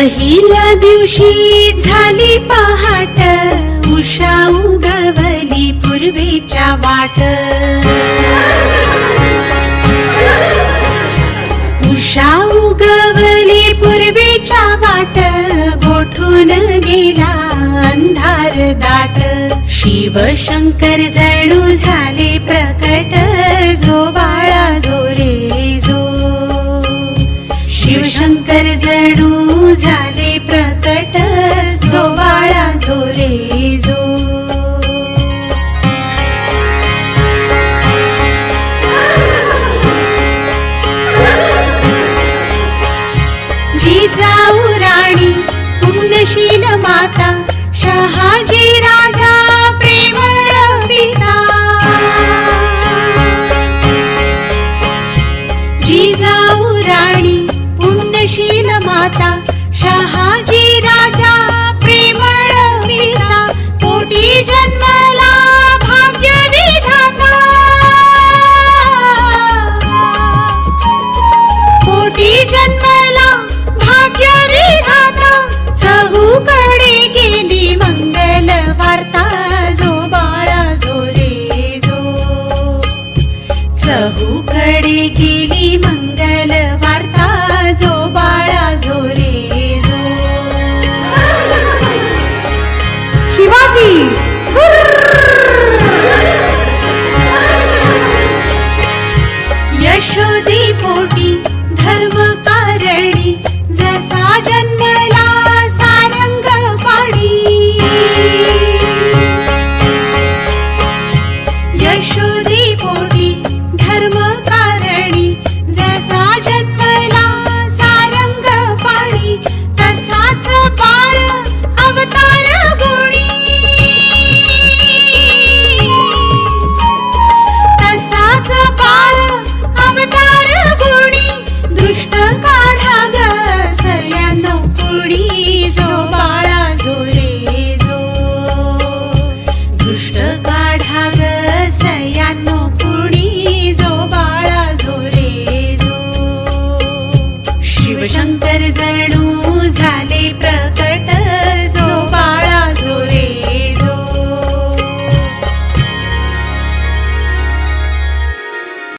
पहिल्या दिवशी झाली पहाट उषा उगवली पूर्वेच्या वाट. उषा उगवली पूर्वेच्या वाट गोठून गेला अंधार दाट. शिव शंकर जणू झाले शङ्कर जडू जा शंकर जणू झाले